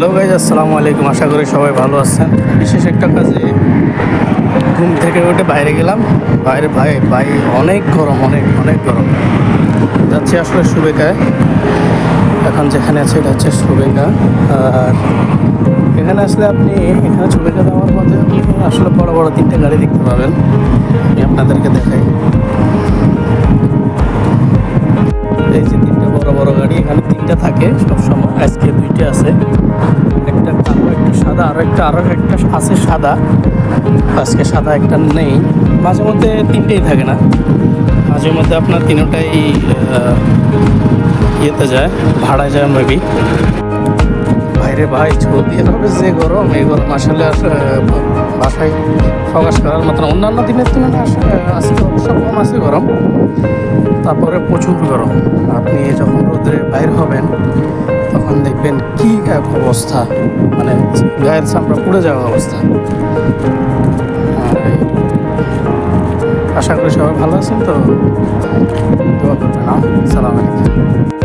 Hello guys, আসসালামু আলাইকুম। আশা করি সবাই ভালো আছেন। বিশেষ একটা কাজে ঘুম থেকে উঠে বাইরে গেলাম। বাইরে ভাই ভাই, অনেক গরম, অনেক অনেক গরম। যাচ্ছি আসলে সুবেকায়। এখন যেখানে আছে এটা হচ্ছে সুবেকা। আর এখানে আসলে আপনি, এখানে সুবেকা যাওয়ার পথে আসলে বড় বড় তিনটে গাড়ি দেখতে পাবেন। আমি আপনাদেরকে দেখাই। এই যে তিনটে বড় বড় গাড়ি, এখানে তিনটা থাকে সবসময়। আজকে দুইটা আছে। একটা কালো, একটা সাদা আরও একটা আরও একটা আছে সাদা। আজকে সাদা একটা নেই। মাঝে মধ্যে তিনটেই থাকে না। মাঝে মধ্যে আপনার তিনটাই ইয়েতে যায় ভাড়া যায় মেবি বাইরে ভাই সৌদি আরবে যে গরম, এই গরম আসলে আস- বাসায় প্রকাশ করার মতো না। অন্যান্য দিনের তুলনায় আজকে অবশ্য কম আছে গরম। তারপরে প্রচুর গরম। আপনি যখন রোদে বাইর হবেন তখন দেখবেন কি অবস্থা। মানে গায়ের চামড়া পুড়ে যাওয়া অবস্থা। আশা করি সবাই ভালো আছেন তো? সালাম আলাইকুম।